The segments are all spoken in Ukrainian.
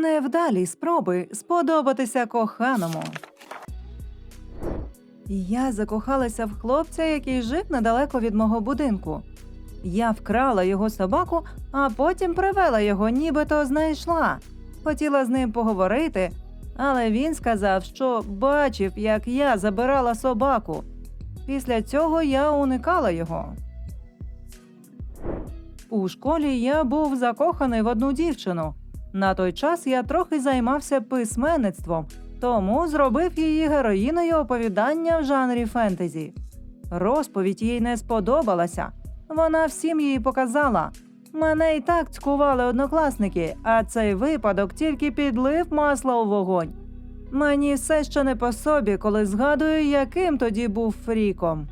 невдалі спроби сподобатися коханому. Я закохалася в хлопця, який жив недалеко від мого будинку. Я вкрала його собаку, а потім привела його, нібито знайшла. Хотіла з ним поговорити, але він сказав, що бачив, як я забирала собаку. Після цього я уникала його. У школі я був закоханий в одну дівчину. На той час я трохи займався письменництвом, тому зробив її героїною оповідання в жанрі фентезі. Розповідь їй не сподобалася. Вона всім її показала. Мене і так цькували однокласники, а цей випадок тільки підлив масло у вогонь. Мені все ще не по собі, коли згадую, яким тоді був фріком.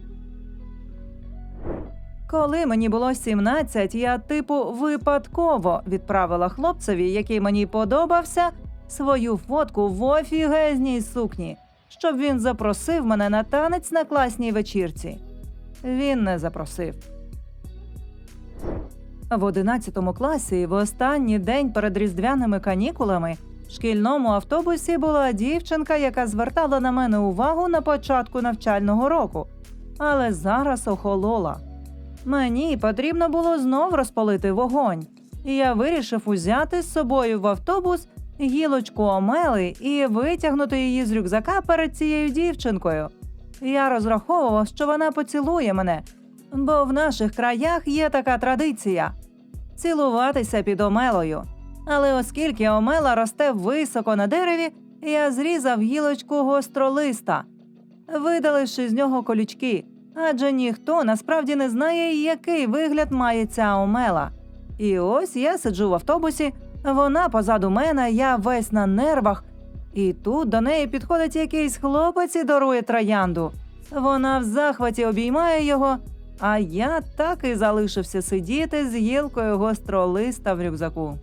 Коли мені було 17, я типу випадково відправила хлопцеві, який мені подобався, свою фотку в офігезній сукні, щоб він запросив мене на танець на класній вечірці. Він не запросив. В 11 класі, в останній день перед різдвяними канікулами, в шкільному автобусі була дівчинка, яка звертала на мене увагу на початку навчального року, але зараз охолола. Мені потрібно було знов розпалити вогонь, і я вирішив узяти з собою в автобус гілочку омели і витягнути її з рюкзака перед цією дівчинкою. Я розраховував, що вона поцілує мене, бо в наших краях є така традиція цілуватися під омелою. Але оскільки омела росте високо на дереві, я зрізав гілочку гостролиста, видаливши з нього колючки, адже ніхто насправді не знає, який вигляд має ця омела. І ось я сиджу в автобусі, вона позаду мене, я весь на нервах. І тут до неї підходить якийсь хлопець і дарує троянду. Вона в захваті обіймає його, а я так і залишився сидіти з гілкою гостролиста в рюкзаку.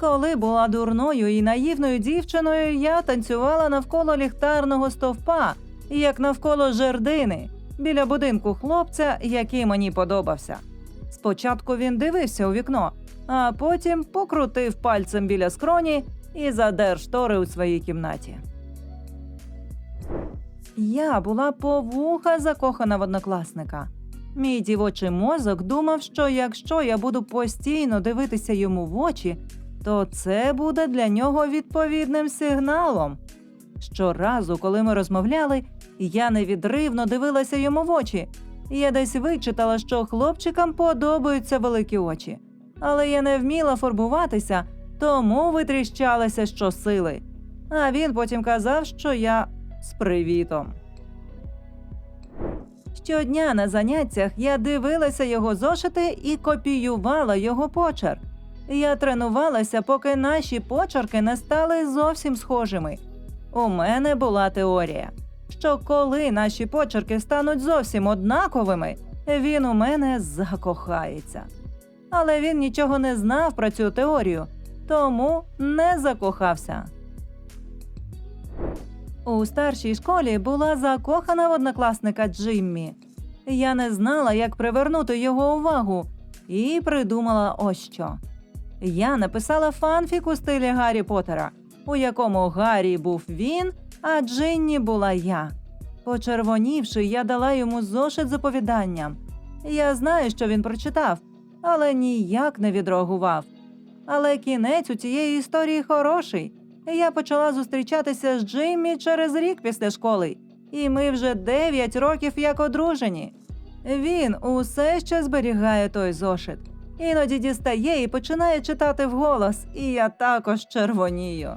Коли була дурною і наївною дівчиною, я танцювала навколо ліхтарного стовпа, як навколо жердини, біля будинку хлопця, який мені подобався. Спочатку він дивився у вікно, а потім покрутив пальцем біля скроні і задер штори у своїй кімнаті. Я була по вуха закохана в однокласника. Мій дівочий мозок думав, що якщо я буду постійно дивитися йому в очі, то це буде для нього відповідним сигналом. Щоразу, коли ми розмовляли, я невідривно дивилася йому в очі. Я десь вичитала, що хлопчикам подобаються великі очі, але я не вміла фарбуватися, тому витріщалася щосили. А він потім казав, що я з привітом. Щодня на заняттях я дивилася його зошити і копіювала його почерк. Я тренувалася, поки наші почерки не стали зовсім схожими. У мене була теорія, що коли наші почерки стануть зовсім однаковими, він у мене закохається. Але він нічого не знав про цю теорію, тому не закохався. У старшій школі була закохана в однокласника Джиммі. Я не знала, як привернути його увагу, і придумала ось що. Я написала фанфік у стилі Гаррі Поттера, у якому Гаррі був він, а Джинні була я. Почервонівши, я дала йому зошит з оповіданням. Я знаю, що він прочитав, але ніяк не відреагував. Але кінець у цієї історії хороший. Я почала зустрічатися з Джиммі через рік після школи, і ми вже 9 років як одружені. Він усе ще зберігає той зошит. Іноді дістає і починає читати вголос, і я також червонію.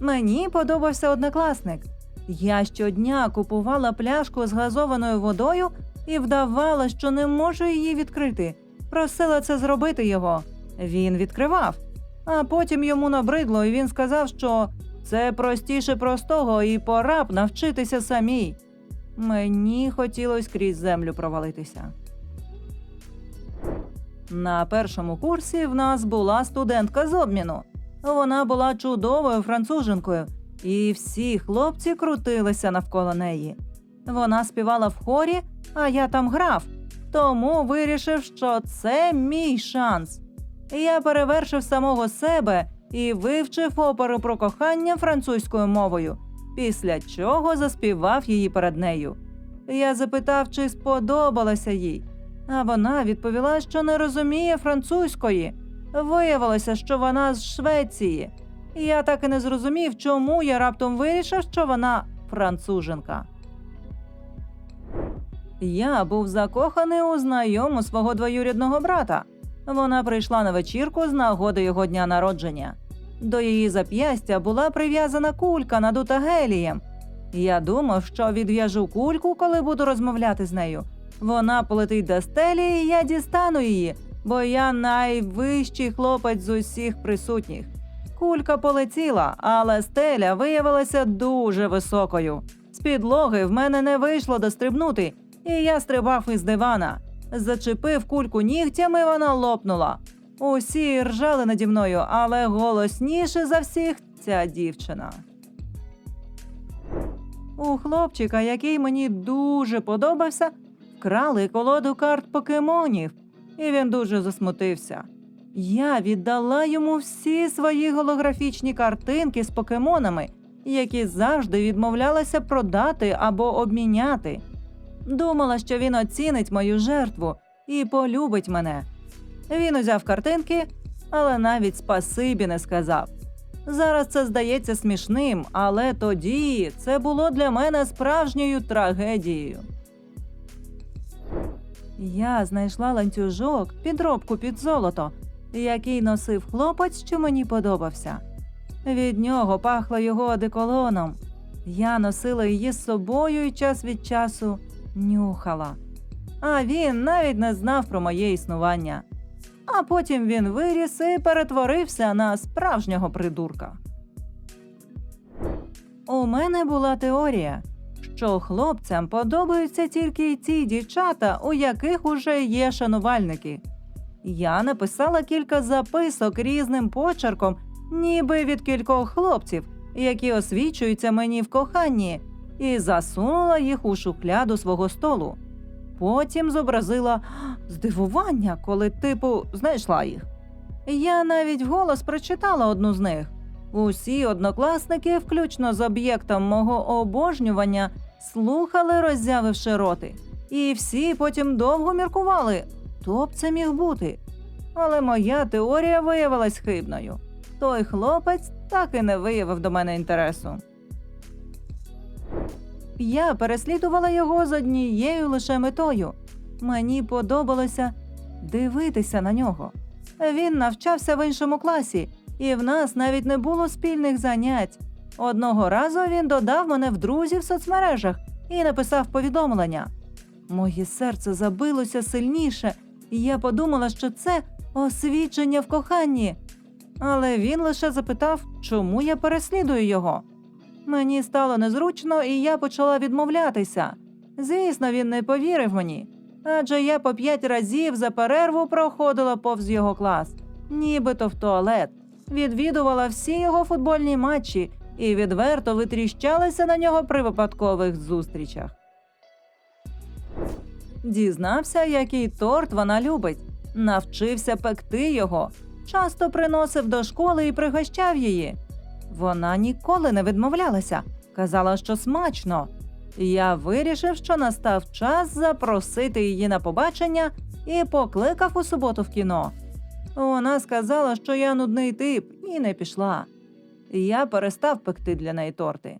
Мені подобався однокласник. Я щодня купувала пляшку з газованою водою і вдавала, що не можу її відкрити. Просила це зробити його. Він відкривав. А потім йому набридло, і він сказав, що це простіше простого, і пора б навчитися самій. Мені хотілося крізь землю провалитися. На першому курсі в нас була студентка з обміну. Вона була чудовою француженкою, і всі хлопці крутилися навколо неї. Вона співала в хорі, а я там грав, тому вирішив, що це мій шанс. Я перевершив самого себе і вивчив оперу про кохання французькою мовою, після чого заспівав її перед нею. Я запитав, чи сподобалося їй, а вона відповіла, що не розуміє французької. Виявилося, що вона з Швеції. Я так і не зрозумів, чому я раптом вирішив, що вона француженка. Я був закоханий у знайому свого двоюрідного брата. Вона прийшла на вечірку з нагоди його дня народження. До її зап'ястя була прив'язана кулька, надута гелієм. Я думав, що відв'яжу кульку, коли буду розмовляти з нею. Вона полетить до стелі, і я дістану її, бо я найвищий хлопець з усіх присутніх. Кулька полетіла, але стеля виявилася дуже високою. З підлоги в мене не вийшло дострибнути, і я стрибав із дивана. Зачепив кульку нігтями, вона лопнула. Усі ржали наді мною, але голосніше за всіх ця дівчина. У хлопчика, який мені дуже подобався, вкрали колоду карт покемонів, і він дуже засмутився. Я віддала йому всі свої голографічні картинки з покемонами, які завжди відмовлялася продати або обміняти. Думала, що він оцінить мою жертву і полюбить мене. Він узяв картинки, але навіть спасибі не сказав. Зараз це здається смішним, але тоді це було для мене справжньою трагедією. Я знайшла ланцюжок, підробку під золото, який носив хлопець, що мені подобався. Від нього пахло його одеколоном. Я носила її з собою і час від часу нюхала. А він навіть не знав про моє існування. А потім він виріс і перетворився на справжнього придурка. У мене була теорія, що хлопцям подобаються тільки ті дівчата, у яких уже є шанувальники. Я написала кілька записок різним почерком, ніби від кількох хлопців, які освічуються мені в коханні, і засунула їх у шухляду свого столу. Потім зобразила здивування, коли, типу, знайшла їх. Я навіть вголос прочитала одну з них. Усі однокласники, включно з об'єктом мого обожнювання, слухали, роззявивши роти. І всі потім довго міркували, хто б це міг бути. Але моя теорія виявилась хибною. Той хлопець так і не виявив до мене інтересу. Я переслідувала його з однією лише метою. Мені подобалося дивитися на нього. Він навчався в іншому класі, і в нас навіть не було спільних занять. Одного разу він додав мене в друзі в соцмережах і написав повідомлення. Моє серце забилося сильніше, і я подумала, що це освічення в коханні. Але він лише запитав, чому я переслідую його. Мені стало незручно, і я почала відмовлятися. Звісно, він не повірив мені, адже я по п'ять разів за перерву проходила повз його клас, нібито в туалет, відвідувала всі його футбольні матчі і відверто витріщалася на нього при випадкових зустрічах. Дізнався, який торт вона любить, навчився пекти його, часто приносив до школи і пригощав її. Вона ніколи не відмовлялася, казала, що смачно. Я вирішив, що настав час запросити її на побачення і покликав у суботу в кіно. Вона сказала, що я нудний тип, і не пішла. Я перестав пекти для неї торти.